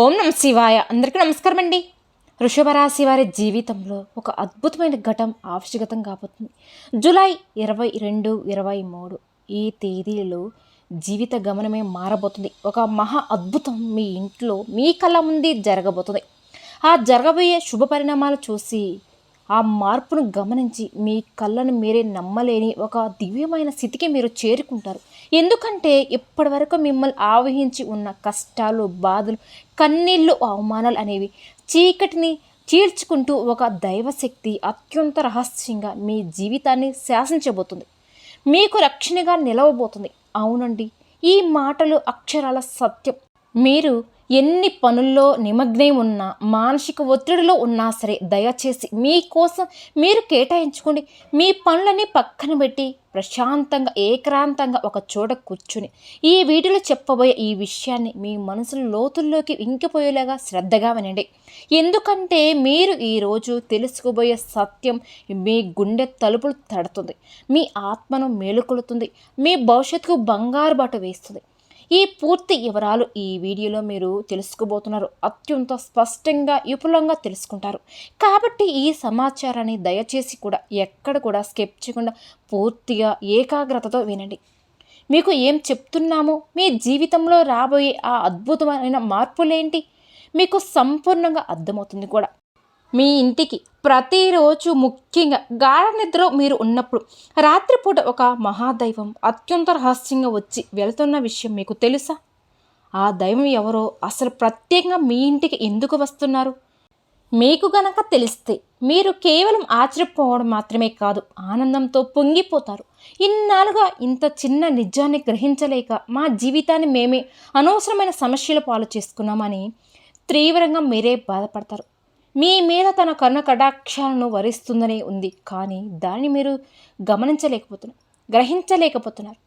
ఓం నమ శివాయ. అందరికీ నమస్కారం అండి. వృషభ రాశి వారి జీవితంలో ఒక అద్భుతమైన ఘటం ఆవశ్యకతం కాబోతుంది. జూలై ఇరవై రెండు ఇరవై మూడు ఈ తేదీలో జీవిత గమనమే మారబోతుంది. ఒక మహా అద్భుతం మీ ఇంట్లో మీ కళ్ళ ముందే జరగబోతుంది. ఆ జరగబోయే శుభ పరిణామాలు చూసి ఆ మార్పును గమనించి మీ కళ్ళను మీరే నమ్మలేని ఒక దివ్యమైన స్థితికి మీరు చేరుకుంటారు. ఎందుకంటే ఇప్పటివరకు మిమ్మల్ని ఆవహించి ఉన్న కష్టాలు బాధలు కన్నీళ్ళు అవమానాలు అనేవి చీకటిని చీల్చుకుంటూ ఒక దైవశక్తి అత్యంత రహస్యంగా మీ జీవితాన్ని శాసించబోతుంది. మీకు రక్షణగా నిలవబోతుంది. అవునండి ఈ మాటలు అక్షరాల సత్యం. మీరు ఎన్ని పనుల్లో నిమగ్నై ఉన్నా మానసిక ఒత్తిడిలో ఉన్నా సరే దయచేసి మీకోసం మీరు కేటాయించుకోండి. మీ పనులని పక్కన పెట్టి ప్రశాంతంగా ఏకాంతంగా ఒక చోట కూర్చుని. ఈ వీడియోలో చెప్పబోయే ఈ విషయాన్ని మీ మనసులో లోతుల్లోకి ఇంకిపోయేలాగా శ్రద్ధగా వినండి. ఎందుకంటే మీరు ఈరోజు తెలుసుకోబోయే సత్యం మీ గుండె తలుపులు తడుతుంది. మీ ఆత్మను మేలుకొలుతుంది. మీ భవిష్యత్తుకు బంగారు బాట వేస్తుంది. ఈ పూర్తి వివరాలు ఈ వీడియోలో మీరు తెలుసుకోబోతున్నారు. అత్యంత స్పష్టంగా విపులంగా తెలుసుకుంటారు. కాబట్టి ఈ సమాచారాన్ని దయచేసి కూడా ఎక్కడ కూడా స్కిప్ చేయకుండా పూర్తిగా ఏకాగ్రతతో వినండి. మీకు ఏం చెప్తున్నామో మీ జీవితంలో రాబోయే ఆ అద్భుతమైన మార్పులేంటి? మీకు సంపూర్ణంగా అర్థమవుతుంది కూడా. మీ ఇంటికి ప్రతిరోజు ముఖ్యంగా గాఢ నిద్రలో మీరు ఉన్నప్పుడు రాత్రిపూట ఒక మహాదైవం అత్యంత రహస్యంగా వచ్చి వెళ్తున్న విషయం మీకు తెలుసా? ఆ దైవం ఎవరో అసలు ప్రత్యేకంగా మీ ఇంటికి ఎందుకు వస్తున్నారు? మీకు గనక తెలిస్తే మీరు కేవలం ఆశ్చర్యపోవడం మాత్రమే కాదు ఆనందంతో పొంగిపోతారు. ఇన్నాళ్ళుగా ఇంత చిన్న నిజాన్ని గ్రహించలేక మా జీవితాన్ని మేమే అనవసరమైన సమస్యల పాలు చేసుకున్నామని తీవ్రంగా మీరే బాధపడతారు. మీ మీద తన కర్ణ కటాక్షాలను వరిస్తుందనే ఉంది. కానీ దాన్ని మీరు గమనించలేకపోతున్నారు. గ్రహించలేకపోతున్నారు.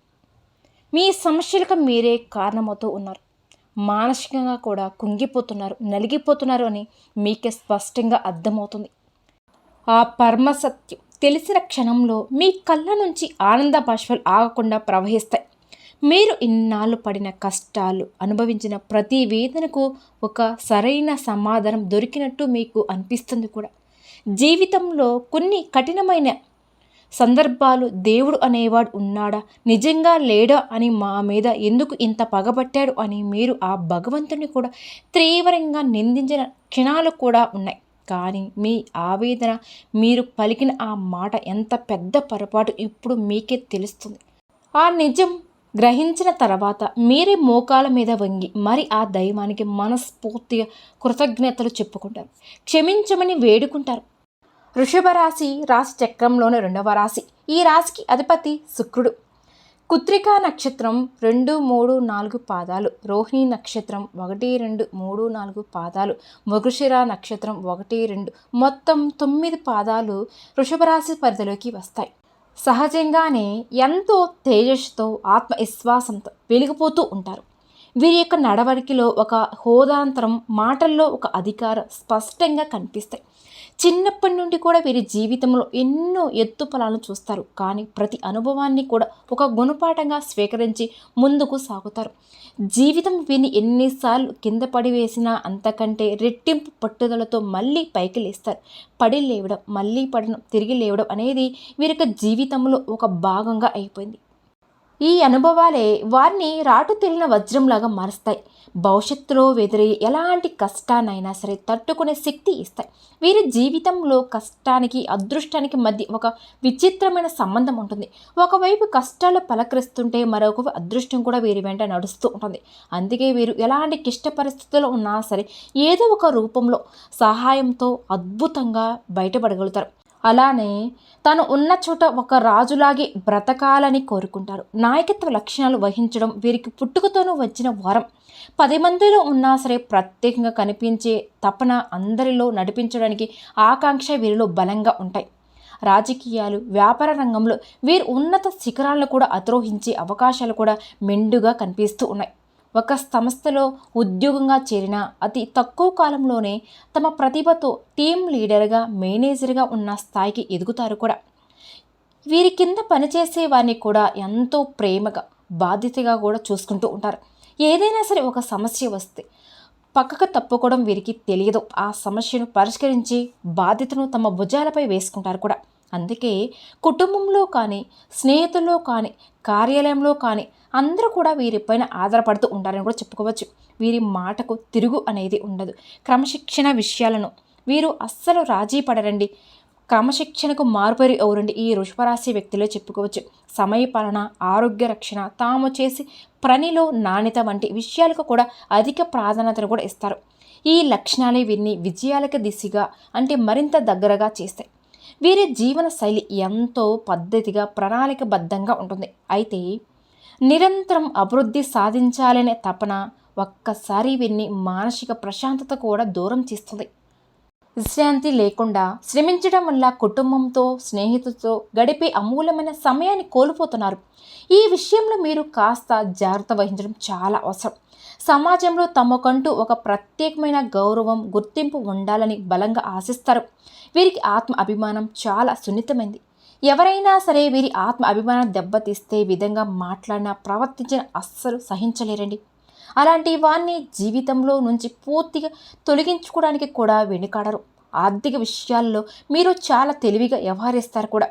మీ సమస్యలకు మీరే కారణమవుతూ ఉన్నారు. మానసికంగా కూడా కుంగిపోతున్నారు నలిగిపోతున్నారు అని మీకే స్పష్టంగా అర్థమవుతుంది. ఆ పరమసత్యం తెలిసిన క్షణంలో మీ కళ్ళ నుంచి ఆనంద బాష్పాలు ఆగకుండా ప్రవహిస్తాయి. మీరు ఇన్నాళ్ళు పడిన కష్టాలు అనుభవించిన ప్రతి వేదనకు ఒక సరైన సమాధానం దొరికినట్టు మీకు అనిపిస్తుంది కూడా. జీవితంలో కొన్ని కఠినమైన సందర్భాలు దేవుడు అనేవాడు ఉన్నాడా? నిజంగా లేడా అని మా మీద ఎందుకు ఇంత పగబట్టాడు అని మీరు ఆ భగవంతుని కూడా తీవ్రంగా నిందించిన క్షణాలు కూడా ఉన్నాయి. కానీ మీ ఆవేదన మీరు పలికిన ఆ మాట ఎంత పెద్ద పొరపాటు ఇప్పుడు మీకే తెలుస్తుంది. ఆ నిజం గ్రహించిన తర్వాత మీరే మోకాల మీద వంగి మరి ఆ దైవానికి మనస్ఫూర్తిగా కృతజ్ఞతలు చెప్పుకుంటారు. క్షమించమని వేడుకుంటారు. వృషభ రాశి రాశి చక్రంలోని రెండవ రాశి. ఈ రాశికి అధిపతి శుక్రుడు. కుత్రికా నక్షత్రం రెండు మూడు నాలుగు పాదాలు. రోహిణి నక్షత్రం ఒకటి రెండు మూడు నాలుగు పాదాలు. మృగశిర నక్షత్రం ఒకటి రెండు. మొత్తం తొమ్మిది పాదాలు వృషభ రాశి పరిధిలోకి వస్తాయి. సహజంగానే ఎంతో తేజస్సుతో ఆత్మవిశ్వాసంతో వెలిగిపోతూ ఉంటారు. వీరి యొక్క నడవడికలో ఒక హోదాంతరం మాటల్లో ఒక అధికారం స్పష్టంగా కనిపిస్తాయి. చిన్నప్పటి నుండి కూడా వీరి జీవితంలో ఎన్నో ఎత్తు ఫలాలను చూస్తారు. కానీ ప్రతి అనుభవాన్ని కూడా ఒక గుణపాఠంగా స్వీకరించి ముందుకు సాగుతారు. జీవితం వీరిని ఎన్నిసార్లు కింద పడి వేసినా అంతకంటే రెట్టింపు పట్టుదలతో మళ్ళీ పైకి లేస్తారు. పడి లేవడం మళ్ళీ పడడం తిరిగి లేవడం అనేది వీరి యొక్క జీవితంలో ఒక భాగంగా అయిపోయింది. ఈ అనుభవాలే వారిని రాటు తెలిన వజ్రంలాగా మారుస్తాయి. భవిష్యత్తులో వెదిరే ఎలాంటి కష్టాన్నైనా సరే తట్టుకునే శక్తి ఇస్తాయి. వీరి జీవితంలో కష్టానికి అదృష్టానికి మధ్య ఒక విచిత్రమైన సంబంధం ఉంటుంది. ఒకవైపు కష్టాలు పలకరిస్తుంటే మరొక అదృష్టం కూడా వీరి వెంట నడుస్తూ ఉంటుంది. అందుకే వీరు ఎలాంటి క్లిష్ట పరిస్థితుల్లో ఉన్నా సరే ఏదో ఒక రూపంలో సహాయంతో అద్భుతంగా బయటపడగలుగుతారు. అలానే తను ఉన్న చోట ఒక రాజులాగే బ్రతకాలని కోరుకుంటారు. నాయకత్వ లక్షణాలు వహించడం వీరికి పుట్టుకతోనూ వచ్చిన వరం. పది మందిలో ఉన్నా సరే ప్రత్యేకంగా కనిపించే తపన అందరిలో నడిపించడానికి ఆకాంక్ష వీరిలో బలంగా ఉంటాయి. రాజకీయాలు వ్యాపార రంగంలో వీరు ఉన్నత శిఖరాలను కూడా అధిరోహించే అవకాశాలు కూడా మెండుగా కనిపిస్తూ ఉన్నాయి. ఒక సంస్థలో ఉద్యోగంగా చేరిన అతి తక్కువ కాలంలోనే తమ ప్రతిభతో టీం లీడర్గా మేనేజర్గా ఉన్న స్థాయికి ఎదుగుతారు కూడా. వీరి కింద పనిచేసే వారిని కూడా ఎంతో ప్రేమగా బాధ్యతగా కూడా చూసుకుంటూ ఉంటారు. ఏదైనా సరే ఒక సమస్య వస్తే పక్కకు తప్పుకోవడం వీరికి తెలియదు. ఆ సమస్యను పరిష్కరించి బాధ్యతను తమ భుజాలపై వేసుకుంటారు కూడా. అందుకే కుటుంబంలో కానీ స్నేహితుల్లో కానీ కార్యాలయంలో కానీ అందరూ కూడా వీరిపైన ఆధారపడుతూ ఉంటారని కూడా చెప్పుకోవచ్చు. వీరి మాటకు తిరుగు అనేది ఉండదు. క్రమశిక్షణ విషయాలను వీరు అస్సలు రాజీ పడరండి. క్రమశిక్షణకు మారుపేరు ఎవరండి? ఈ వృషభరాశి వ్యక్తిలో చెప్పుకోవచ్చు. సమయపాలన ఆరోగ్య రక్షణ తాము చేసి పనిలో నాణ్యత వంటి విషయాలకు కూడా అధిక ప్రాధాన్యతను కూడా ఇస్తారు. ఈ లక్షణాలే వీరిని విజయాలకు దిశగా అంటే మరింత దగ్గరగా చేస్తాయి. వీరి జీవన శైలి ఎంతో పద్ధతిగా ప్రణాళికబద్ధంగా ఉంటుంది. అయితే నిరంతరం అభివృద్ధి సాధించాలనే తపన ఒక్కసారి వీరిని మానసిక ప్రశాంతత కూడా దూరం చేస్తుంది. విశ్రాంతి లేకుండా శ్రమించడం వల్ల కుటుంబంతో స్నేహితులతో గడిపే అమూలమైన సమయాన్ని కోల్పోతున్నారు. ఈ విషయంలో మీరు కాస్త జాగ్రత్త వహించడం చాలా అవసరం. సమాజంలో తమకంటూ ఒక ప్రత్యేకమైన గౌరవం గుర్తింపు ఉండాలని బలంగా ఆశిస్తారు. వీరికి ఆత్మ అభిమానం చాలా సున్నితమైంది. ఎవరైనా సరే వీరి ఆత్మ అభిమానం దెబ్బతీస్తే విధంగా మాట్లాడినా ప్రవర్తించిన అస్సలు సహించలేరండి. అలాంటి వారిని జీవితంలో నుంచి పూర్తిగా తొలగించుకోవడానికి కూడా వెనుకాడరు. ఆర్థిక విషయాల్లో మీరు చాలా తెలివిగా వ్యవహరిస్తారు కూడా.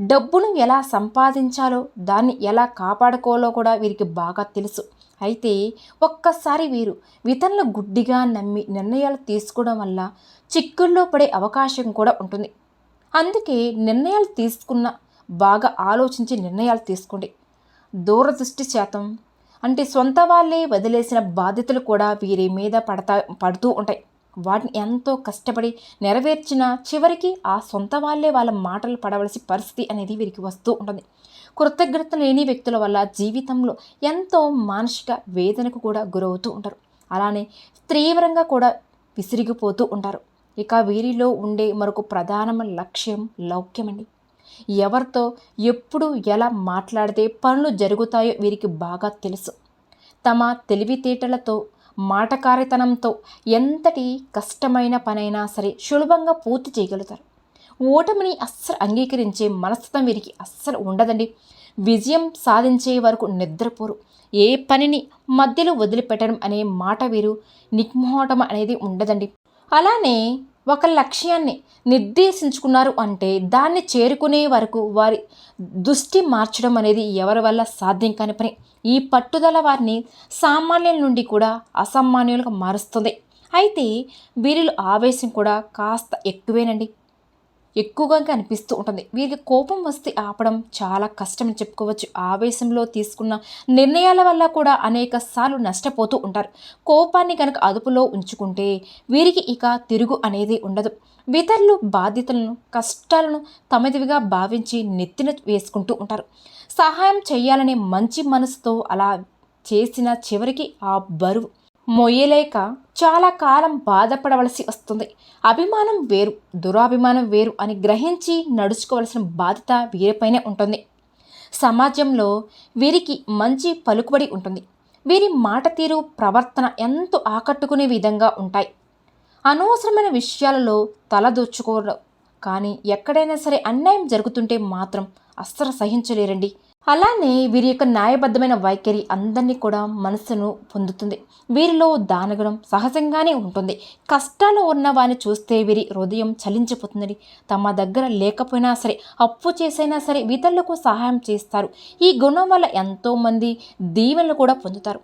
డబ్బును ఎలా సంపాదించాలో దాన్ని ఎలా కాపాడుకోవాలో కూడా వీరికి బాగా తెలుసు. అయితే ఒక్కసారి వీరు వితనలు గుడ్డిగా నమ్మి నిర్ణయాలు తీసుకోవడం వల్ల చిక్కుల్లో పడే అవకాశం కూడా ఉంటుంది. అందుకే నిర్ణయాలు తీసుకున్న బాగా ఆలోచించి నిర్ణయాలు తీసుకోండి. దూరదృష్టి శాతం అంటే సొంత వాళ్ళే వదిలేసిన బాధ్యతలు కూడా వీరి మీద పడతా పడుతూ ఉంటాయి. వాటిని ఎంతో కష్టపడి నెరవేర్చిన చివరికి ఆ సొంత వాళ్ళే వాళ్ళ మాటలు పడవలసి పరిస్థితి అనేది వీరికి వస్తూ ఉంటుంది. కృతజ్ఞత లేని వ్యక్తుల వల్ల జీవితంలో ఎంతో మానసిక వేదనకు కూడా గురవుతూ ఉంటారు. అలానే తీవ్రంగా కూడా విసిరిగిపోతూ ఉంటారు. ఇక వీరిలో ఉండే మరొక ప్రధానమైన లక్ష్యం లౌక్యమండి. ఎవరితో ఎప్పుడు ఎలా మాట్లాడితే పనులు జరుగుతాయో వీరికి బాగా తెలుసు. తమ తెలివితేటలతో మాటకారితనంతో ఎంతటి కష్టమైన పనైనా సరే సులభంగా పూర్తి చేయగలుగుతారు. ఓటమిని అస్సలు అంగీకరించే మనస్తత్వం వీరికి అస్సలు ఉండదండి. విజయం సాధించే వరకు నిద్రపోరు. ఏ పనిని మధ్యలో వదిలిపెట్టడం అనే మాట వీరు నిగ్మోటం అనేది ఉండదండి. అలానే ఒక లక్ష్యాన్ని నిర్దేశించుకున్నారు అంటే దాన్ని చేరుకునే వరకు వారి దృష్టి మార్చడం అనేది ఎవరి వల్ల సాధ్యం కాని పని. ఈ పట్టుదల వారిని సామాన్యుల నుండి కూడా అసామాన్యులుగా మారుస్తుంది. అయితే వీరిలో ఆవేశం కూడా కాస్త ఎక్కువేనండి. ఎక్కువగా కనిపిస్తూ ఉంటుంది. వీరికి కోపం వస్తే ఆపడం చాలా కష్టమని చెప్పుకోవచ్చు. ఆవేశంలో తీసుకున్న నిర్ణయాల వల్ల కూడా అనేక సార్లు నష్టపోతూ ఉంటారు. కోపాన్ని కనుక అదుపులో ఉంచుకుంటే వీరికి ఇక తిరుగు అనేది ఉండదు. ఇతరులు బాధ్యతలను కష్టాలను తమదివిగా భావించి నెత్తిన వేసుకుంటూ ఉంటారు. సహాయం చేయాలనే మంచి మనసుతో అలా చేసిన చివరికి ఆ బరువు. మొయ్యలేక చాలా కాలం బాధపడవలసి వస్తుంది. అభిమానం వేరు దురాభిమానం వేరు అని గ్రహించి నడుచుకోవలసిన బాధ్యత వీరిపైనే ఉంటుంది. సమాజంలో వీరికి మంచి పలుకుబడి ఉంటుంది. వీరి మాట తీరు ప్రవర్తన ఎంతో ఆకట్టుకునే విధంగా ఉంటాయి. అనవసరమైన విషయాలలో తలదూర్చుకోవడం కానీ ఎక్కడైనా సరే అన్యాయం జరుగుతుంటే మాత్రం అస్సలు సహించలేరండి. అలానే వీరి యొక్క న్యాయబద్ధమైన వైఖరి అందరినీ కూడా మనసును పొందుతుంది. వీరిలో దానగుణం సహజంగానే ఉంటుంది. కష్టాలు ఉన్న వారిని చూస్తే వీరి హృదయం చలించిపోతుందండి తమ దగ్గర లేకపోయినా సరే అప్పు చేసైనా సరే ఇతరులకు సహాయం చేస్తారు. ఈ గుణం వల్ల ఎంతోమంది దీవెనలు కూడా పొందుతారు.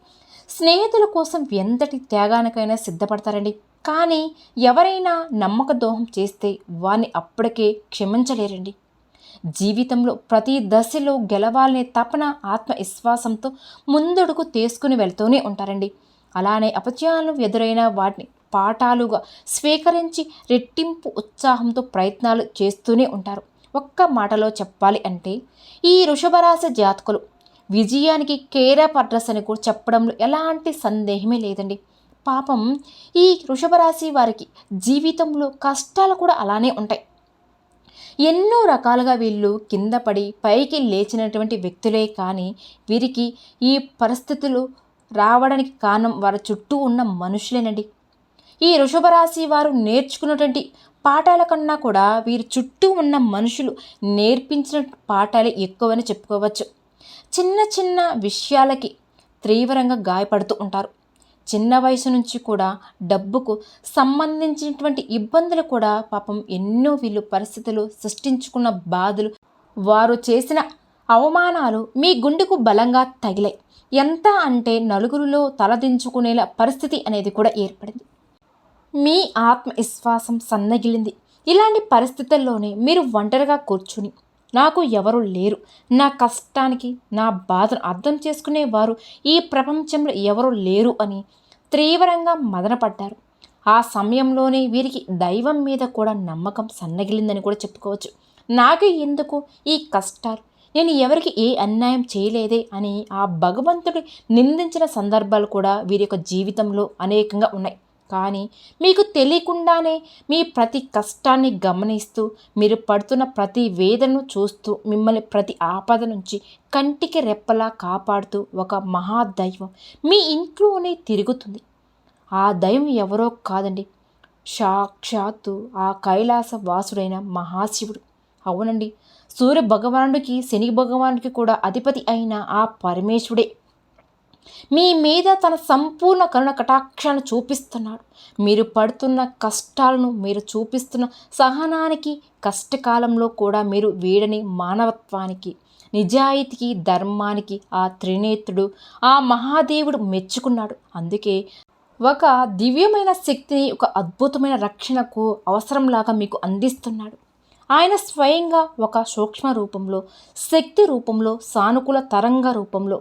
స్నేహితుల కోసం ఎంతటి త్యాగానికైనా సిద్ధపడతారండి. కానీ ఎవరైనా నమ్మక దోహం చేస్తే వారిని అప్పటికే క్షమించలేరండి. జీవితంలో ప్రతి దశలో గెలవాలనే తపన ఆత్మవిశ్వాసంతో ముందడుగు తీసుకుని వెళ్తూనే ఉంటారండి. అలానే అపజయాలు ఎదురైన వాటిని పాఠాలుగా స్వీకరించి రెట్టింపు ఉత్సాహంతో ప్రయత్నాలు చేస్తూనే ఉంటారు. ఒక్క మాటలో చెప్పాలి అంటే ఈ వృషభరాశి జాతకులు విజయానికి కేరాప్ అడ్రస్ అని కూడా చెప్పడంలో ఎలాంటి సందేహమే లేదండి. పాపం ఈ వృషభరాశి వారికి జీవితంలో కష్టాలు కూడా అలానే ఉంటాయి. ఎన్నో రకాలుగా వీళ్ళు కింద పడి పైకి లేచినటువంటి వ్యక్తులే కానీ వీరికి ఈ పరిస్థితులు రావడానికి కారణం వారి చుట్టూ ఉన్న మనుషులేనండి. ఈ వృషభరాశి వారు నేర్చుకున్నటువంటి పాఠాల కన్నా కూడా వీరి చుట్టూ ఉన్న మనుషులు నేర్పించిన పాఠాలే ఎక్కువని చెప్పుకోవచ్చు. చిన్న చిన్న విషయాలకి తీవ్రంగా గాయపడుతూ ఉంటారు. చిన్న వయసు నుంచి కూడా డబ్బుకు సంబంధించినటువంటి ఇబ్బందులు కూడా పాపం ఎన్నో వీళ్ళు పరిస్థితులు సృష్టించుకున్న బాధలు. వారు చేసిన అవమానాలు మీ గుండెకు బలంగా తగిలాయి. ఎంత అంటే నలుగురిలో తలదించుకునేలా పరిస్థితి అనేది కూడా ఏర్పడింది. మీ ఆత్మవిశ్వాసం సన్నగిలింది. ఇలాంటి పరిస్థితుల్లోనే మీరు ఒంటరిగా కూర్చుని నాకు ఎవరు లేరు. నా కష్టానికి నా బాధను అర్థం చేసుకునేవారు ఈ ప్రపంచంలో ఎవరు లేరు అని తీవ్రంగా మదనపడ్డారు. ఆ సమయంలోనే వీరికి దైవం మీద కూడా నమ్మకం సన్నగిలిందని కూడా చెప్పుకోవచ్చు. నాకు ఎందుకు ఈ కష్టాలు? నేను ఎవరికి ఏ అన్యాయం చేయలేదే అని ఆ భగవంతుడి నిందించిన సందర్భాలు కూడా వీరి యొక్క జీవితంలో అనేకంగా ఉన్నాయి. కానీ మీకు తెలియకుండానే మీ ప్రతి కష్టాన్ని గమనిస్తూ మీరు పడుతున్న ప్రతి వేదనను చూస్తూ మిమ్మల్ని ప్రతి ఆపద నుంచి కంటికి రెప్పలా కాపాడుతూ ఒక మహాదైవం మీ ఇంట్లోనే తిరుగుతుంది. ఆ దైవం ఎవరో కాదండి. సాక్షాత్తు ఆ కైలాస వాసుడైన మహాశివుడు. అవునండి. సూర్య భగవానుడికి శని భగవానుడికి కూడా అధిపతి అయిన ఆ పరమేశ్వరుడే. మీ మీద తన సంపూర్ణ కరుణ కటాక్షాన్ని చూపిస్తున్నాడు. మీరు పడుతున్న కష్టాలను మీరు చూపిస్తున్న సహనానికి కష్టకాలంలో కూడా మీరు వీడని మానవత్వానికి నిజాయితీకి ధర్మానికి ఆ త్రినేత్రుడు ఆ మహాదేవుడు మెచ్చుకున్నాడు. అందుకే ఒక దివ్యమైన శక్తిని ఒక అద్భుతమైన రక్షణకు అవసరంలాగా మీకు అందిస్తున్నాడు. ఆయన స్వయంగా ఒక సూక్ష్మ రూపంలో శక్తి రూపంలో సానుకూల తరంగ రూపంలో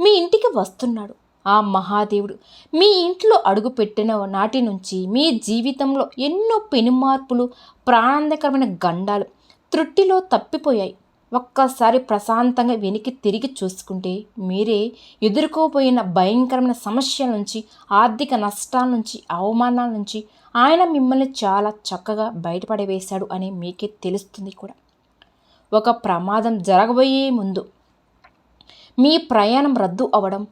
మీ ఇంటికి వస్తున్నాడు. ఆ మహాదేవుడు మీ ఇంట్లో అడుగుపెట్టిన నాటి నుంచి మీ జీవితంలో ఎన్నో పెనుమార్పులు ప్రాణాందకరమైన గండాలు త్రుట్టిలో తప్పిపోయాయి. ఒక్కసారి ప్రశాంతంగా వెనక్కి తిరిగి చూసుకుంటే మీరే ఎదుర్కోబోయిన భయంకరమైన సమస్యల నుంచి ఆర్థిక నష్టాల నుంచి అవమానాల నుంచి ఆయన మిమ్మల్ని చాలా చక్కగా బయటపడవేశాడు అని మీకే తెలుస్తుంది కూడా. ఒక ప్రమాదం జరగబోయే ముందు మీ ప్రయాణం రద్దు అవ్వడం.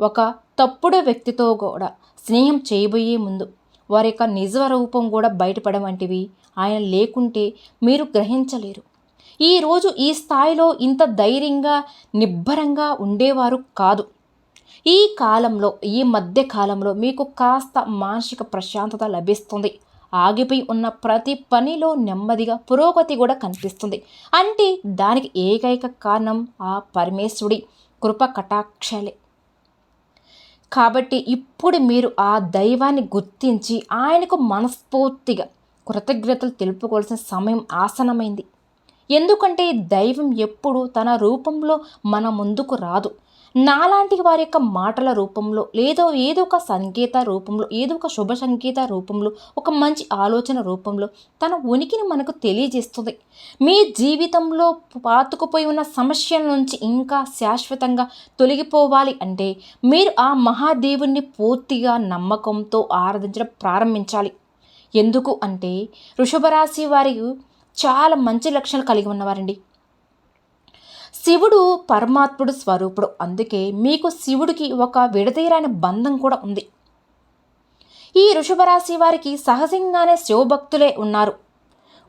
ఒక తప్పుడు వ్యక్తితో కూడా స్నేహం చేయబోయే ముందు వారి యొక్క నిజ రూపం కూడా బయటపడడం వంటివి ఆయన లేకుంటే మీరు గ్రహించలేరు. ఈరోజు ఈ స్థాయిలో ఇంత ధైర్యంగా నిబ్బరంగా ఉండేవారు కాదు. ఈ కాలంలో ఈ మధ్య కాలంలో మీకు కాస్త మానసిక ప్రశాంతత లభిస్తుంది. ఆగిపోయి ఉన్న ప్రతి పనిలో నెమ్మదిగా పురోగతి కూడా కనిపిస్తుంది. అంటే దానికి ఏకైక కారణం ఆ పరమేశ్వరుడి కృప కటాక్షలే. కాబట్టి ఇప్పుడు మీరు ఆ దైవాన్ని గుర్తించి ఆయనకు మనస్ఫూర్తిగా కృతజ్ఞతలు తెలుపుకోవాల్సిన సమయం ఆసనమైంది. ఎందుకంటే దైవం ఎప్పుడు తన రూపంలో మన ముందుకు రాదు. నాలాంటి వారి యొక్క మాటల రూపంలో లేదో ఏదో ఒక సంకేత రూపంలో ఏదో ఒక శుభ సంకేత రూపంలో ఒక మంచి ఆలోచన రూపంలో తన ఉనికిని మనకు తెలియజేస్తుంది. మీ జీవితంలో పాతుకుపోయి ఉన్న సమస్యల నుంచి ఇంకా శాశ్వతంగా తొలగిపోవాలి అంటే మీరు ఆ మహాదేవుణ్ణి పూర్తిగా నమ్మకంతో ఆరాధించడం ప్రారంభించాలి. ఎందుకు అంటే వృషభరాశి వారి చాలా మంచి లక్షణాలు కలిగి ఉన్నవారండి. శివుడు పరమాత్ముడు స్వరూపుడు. అందుకే మీకు శివుడికి ఒక విడదీరాని బంధం కూడా ఉంది. ఈ వృషభరాశి వారికి సహజంగానే శివభక్తులే ఉన్నారు.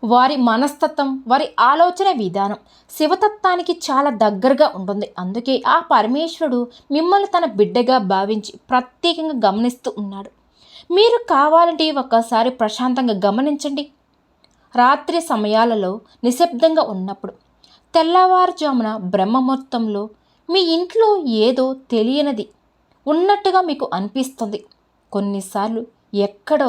వారి మనస్తత్వం వారి ఆలోచన విధానం శివతత్వానికి చాలా దగ్గరగా ఉంటుంది. అందుకే ఆ పరమేశ్వరుడు మిమ్మల్ని తన బిడ్డగా భావించి ప్రత్యేకంగా గమనిస్తూ ఉన్నాడు. మీరు కావాలంటే ఒక్కసారి ప్రశాంతంగా గమనించండి. రాత్రి సమయాలలో నిశ్శబ్దంగా ఉన్నప్పుడు తెల్లవారుజామున బ్రహ్మముహూర్తంలో మీ ఇంట్లో ఏదో తెలియనిది ఉన్నట్టుగా మీకు అనిపిస్తుంది. కొన్నిసార్లు ఎక్కడో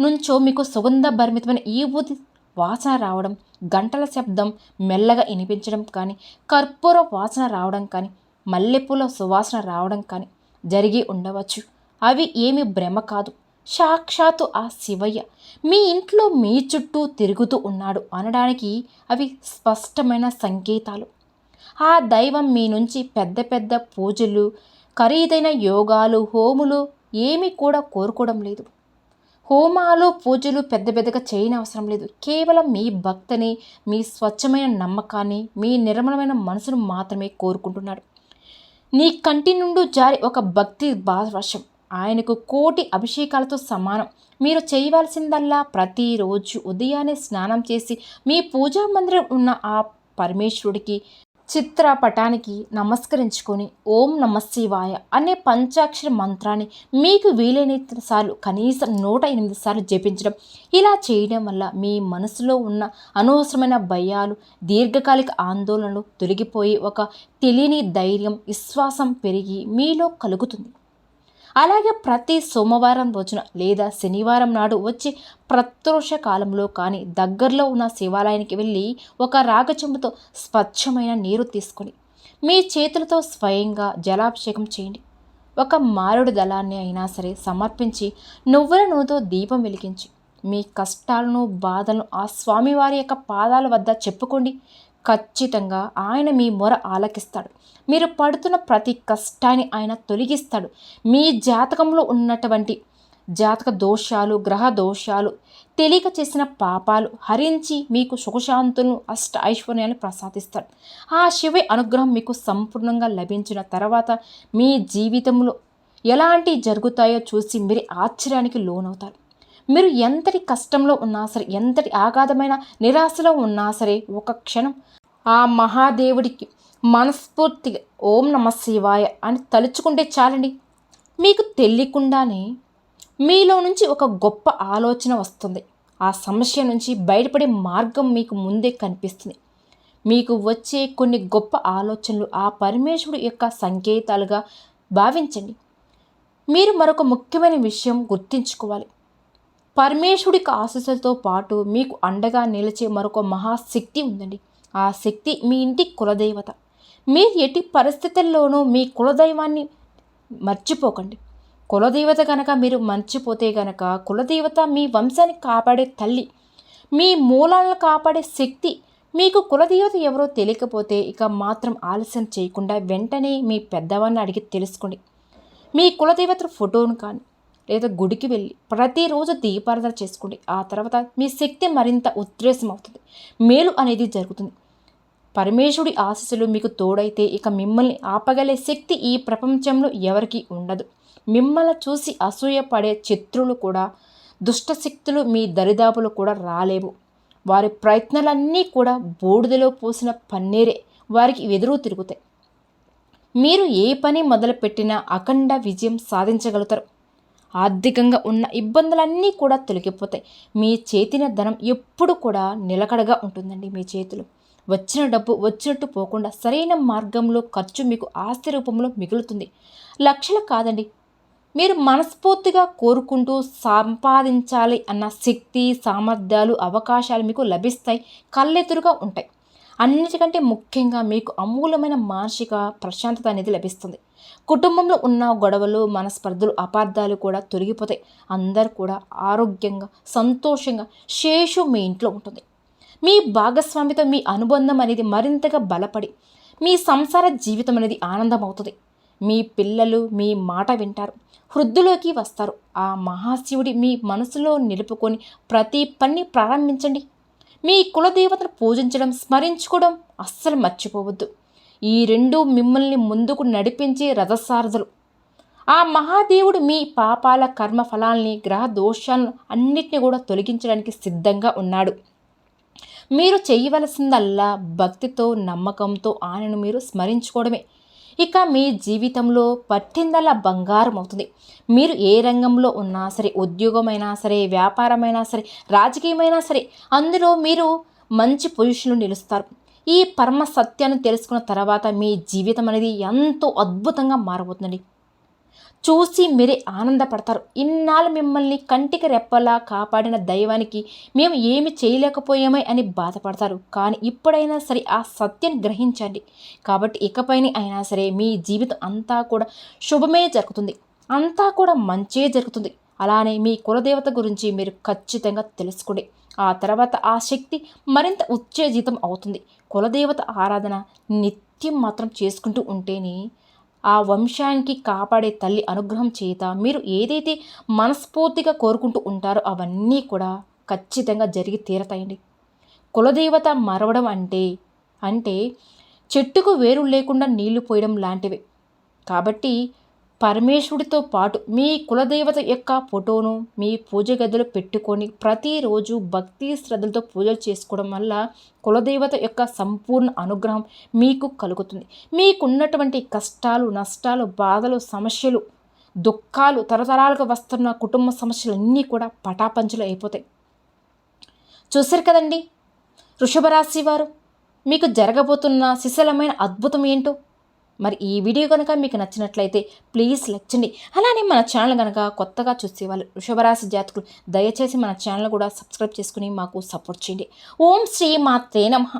నుంచో మీకు సుగంధ భరిమితమైన ఈ ఊది వాసన రావడం గంటల శబ్దం మెల్లగా వినిపించడం కానీ కర్పూర వాసన రావడం కానీ మల్లెపూల సువాసన రావడం కానీ జరిగి ఉండవచ్చు. అవి ఏమి భ్రమ కాదు. సాక్షాత్తు ఆ శివయ్య మీ ఇంట్లో మీ చుట్టూ తిరుగుతూ ఉన్నాడు అనడానికి అవి స్పష్టమైన సంకేతాలు. ఆ దైవం మీ నుంచి పెద్ద పెద్ద పూజలు ఖరీదైన యోగాలు హోములు ఏమీ కూడా కోరుకోవడం లేదు. హోమాలు పూజలు పెద్ద పెద్దగా చేయని అవసరం లేదు. కేవలం మీ భక్తిని మీ స్వచ్ఛమైన నమ్మకాన్ని మీ నిర్మలమైన మనసును మాత్రమే కోరుకుంటున్నాడు. నీ కంటి నుండి జారి ఒక భక్తి భాషం ఆయనకు కోటి అభిషేకాలతో సమానం. మీరు చేయవలసిందల్లా ప్రతిరోజు ఉదయాన్నే స్నానం చేసి మీ పూజా మందిరం ఉన్న ఆ పరమేశ్వరుడికి చిత్రపటానికి నమస్కరించుకొని ఓం నమ శివాయ అనే పంచాక్షర మంత్రాన్ని మీకు వీలైనంత సార్లు కనీసం నూట ఎనిమిది సార్లు జపించడం. ఇలా చేయడం వల్ల మీ మనసులో ఉన్న అనవసరమైన భయాలు దీర్ఘకాలిక ఆందోళనలు తొలగిపోయి ఒక తెలియని ధైర్యం విశ్వాసం పెరిగి మీలో కలుగుతుంది. అలాగే ప్రతి సోమవారం రోజున లేదా శనివారం నాడు వచ్చి ప్రత్రోష కాలంలో కానీ దగ్గరలో ఉన్న శివాలయానికి వెళ్ళి ఒక రాగచెంబుతో స్వచ్ఛమైన నీరు తీసుకొని మీ చేతులతో స్వయంగా జలాభిషేకం చేయండి. ఒక మారుడు దళాన్ని అయినా సరే సమర్పించి నువ్వుల నూతో దీపం వెలిగించి మీ కష్టాలను బాధలను ఆ స్వామివారి యొక్క పాదాల వద్ద చెప్పుకోండి. ఖచ్చితంగా ఆయన మీ మొర ఆలకిస్తాడు. మీరు పడుతున్న ప్రతి కష్టాన్ని ఆయన తొలగిస్తాడు. మీ జాతకంలో ఉన్నటువంటి జాతక దోషాలు గ్రహ దోషాలు తెలియక చేసిన పాపాలు హరించి మీకు సుఖశాంతులను అష్ట ఐశ్వర్యాన్ని ప్రసాదిస్తాడు. ఆ శివ అనుగ్రహం మీకు సంపూర్ణంగా లభించిన తర్వాత మీ జీవితంలో ఎలాంటి జరుగుతాయో చూసి మీరు ఆశ్చర్యానికి లోనవుతారు. మీరు ఎంతటి కష్టంలో ఉన్నా సరే ఎంతటి ఆఘాతమైన నిరాశలో ఉన్నా సరే ఒక క్షణం ఆ మహాదేవుడికి మనస్ఫూర్తిగా ఓం నమ శివాయ అని తలుచుకుంటే చాలండి. మీకు తెలియకుండానే మీలో నుంచి ఒక గొప్ప ఆలోచన వస్తుంది. ఆ సమస్య నుంచి బయటపడే మార్గం మీకు ముందే కనిపిస్తుంది. మీకు వచ్చే కొన్ని గొప్ప ఆలోచనలు ఆ పరమేశ్వరుడు యొక్క సంకేతాలుగా భావించండి. మీరు మరొక ముఖ్యమైన విషయం గుర్తుంచుకోవాలి. పరమేశ్వడికి ఆశీస్సులతో పాటు మీకు అండగా నిలిచే మరొక మహాశక్తి ఉందండి. ఆ శక్తి మీ ఇంటి కులదైవత. మీరు ఎట్టి పరిస్థితుల్లోనూ మీ కులదైవాన్ని మర్చిపోకండి. కులదేవత కనుక మీరు మర్చిపోతే గనక కులదేవత మీ వంశాన్ని కాపాడే తల్లి మీ మూలాలను కాపాడే శక్తి మీకు కులదేవత ఎవరో తెలియకపోతే ఇక మాత్రం ఆలస్యం చేయకుండా వెంటనే మీ పెద్దవాన్ని అడిగి తెలుసుకోండి. మీ కులదేవత ఫోటోను కానీ లేదా గుడికి వెళ్ళి ప్రతిరోజు దీపారాధన చేసుకోండి ఆ తర్వాత మీ శక్తి మరింత ఉద్రేసం అవుతుంది మేలు అనేది జరుగుతుంది. పరమేశ్వరుడి ఆశీస్సులు మీకు తోడైతే ఇక మిమ్మల్ని ఆపగలే శక్తి ఈ ప్రపంచంలో ఎవరికీ ఉండదు. మిమ్మల్ని చూసి అసూయపడే చిత్రులు కూడా దుష్టశక్తులు మీ దరిదాపులు కూడా రాలేవు. వారి ప్రయత్నాలన్నీ కూడా బూడిదలో పోసిన పన్నీరే వారికి ఎదురు తిరుగుతాయి. మీరు ఏ పని మొదలుపెట్టినా అఖండ విజయం సాధించగలుగుతారు. ఆర్థికంగా ఉన్న ఇబ్బందులన్నీ కూడా తొలగిపోతాయి. మీ చేతిన ధనం ఎప్పుడు కూడా నిలకడగా ఉంటుందండి మీ చేతులు. వచ్చిన డబ్బు వచ్చినట్టు పోకుండా సరైన మార్గంలో ఖర్చు మీకు ఆస్తి రూపంలో మిగులుతుంది. లక్షలు కాదండి. మీరు మనస్ఫూర్తిగా కోరుకుంటూ సంపాదించాలి అన్న శక్తి సామర్థ్యాలు అవకాశాలు మీకు లభిస్తాయి. కళ్ళెదురుగా ఉంటాయి. అన్నిటికంటే ముఖ్యంగా మీకు అమూలమైన మానసిక ప్రశాంతత అనేది లభిస్తుంది. కుటుంబంలో ఉన్న గొడవలు మనస్పర్ధలు అపార్థాలు కూడా తొలగిపోతాయి. అందరు కూడా ఆరోగ్యంగా సంతోషంగా శేషు మీ ఇంట్లో ఉంటుంది. మీ భాగస్వామితో మీ అనుబంధం అనేది మరింతగా బలపడి మీ సంసార జీవితం అనేది ఆనందం అవుతుంది మీ పిల్లలు మీ మాట వింటారు వృద్ధులోకి వస్తారు. ఆ మహాశివుడి మీ మనసులో నిలుపుకొని ప్రతి పని ప్రారంభించండి. మీ కులదేవతను పూజించడం స్మరించుకోవడం అస్సలు మర్చిపోవద్దు. ఈ రెండు మిమ్మల్ని ముందుకు నడిపించే రథసారథులు. ఆ మహాదేవుడు మీ పాపాల కర్మ ఫలాల్ని గ్రహ దోషాలను అన్నిటిని కూడా తొలగించడానికి సిద్ధంగా ఉన్నాడు. మీరు చేయవలసిందల్లా భక్తితో నమ్మకంతో ఆయనను మీరు స్మరించుకోవడమే. ఇక మీ జీవితంలో పట్టిందల్లా బంగారం అవుతుంది. మీరు ఏ రంగంలో ఉన్నా సరే ఉద్యోగమైనా సరే వ్యాపారమైనా సరే రాజకీయమైనా సరే అందులో మీరు మంచి పొజిషన్లో నిలుస్తారు. ఈ పరమ సత్యాన్ని తెలుసుకున్న తర్వాత మీ జీవితం అనేది ఎంతో అద్భుతంగా మారబోతుందండి. చూసి మీరే ఆనందపడతారు. ఇన్నాళ్ళు మిమ్మల్ని కంటికి రెప్పలా కాపాడిన దైవానికి మేము ఏమి చేయలేకపోయామే అని బాధపడతారు. కానీ ఇప్పుడైనా సరే ఆ సత్యం గ్రహించండి. కాబట్టి ఇకపైన అయినా సరే మీ జీవితం అంతా కూడా శుభమే జరుగుతుంది. అంతా కూడా మంచే జరుగుతుంది. అలానే మీ కులదేవత గురించి మీరు ఖచ్చితంగా తెలుసుకోండి. ఆ తర్వాత ఆ శక్తి మరింత ఉత్తేజితం అవుతుంది. కులదేవత ఆరాధన నిత్యం మాత్రం చేసుకుంటూ ఉంటేనే ఆ వంశానికి కాపాడే తల్లి అనుగ్రహం చేత మీరు ఏదైతే మనస్ఫూర్తిగా కోరుకుంటూ ఉంటారో అవన్నీ కూడా ఖచ్చితంగా జరిగి తీరతాయండి. కులదేవత మరవడం అంటే అంటే చెట్టుకు వేరు లేకుండా నీళ్ళు పోయడం లాంటివి. కాబట్టి పరమేశ్వరుడితో పాటు మీ కులదేవత యొక్క ఫోటోను మీ పూజ గదిలో పెట్టుకొని ప్రతిరోజు భక్తి శ్రద్ధలతో పూజలు చేసుకోవడం వల్ల కులదేవత యొక్క సంపూర్ణ అనుగ్రహం మీకు కలుగుతుంది. మీకున్నటువంటి కష్టాలు నష్టాలు బాధలు సమస్యలు దుఃఖాలు తరతరాలుగా వస్తున్న కుటుంబ సమస్యలు అన్నీ కూడా పటాపంచలు అయిపోతాయి. చూశారు కదండి? వృషభ రాశి వారు మీకు జరగబోతున్న శిశలమైన అద్భుతం ఏంటో? మరి ఈ వీడియో కనుక మీకు నచ్చినట్లయితే ప్లీజ్ లైక్ చేయండి. అలానే మన ఛానల్ కనుక కొత్తగా చూసేవాళ్ళు వృషభరాశి జాతకులు దయచేసి మన ఛానల్ కూడా సబ్స్క్రైబ్ చేసుకుని మాకు సపోర్ట్ చేయండి. ఓం శ్రీ మాత్రే నమః.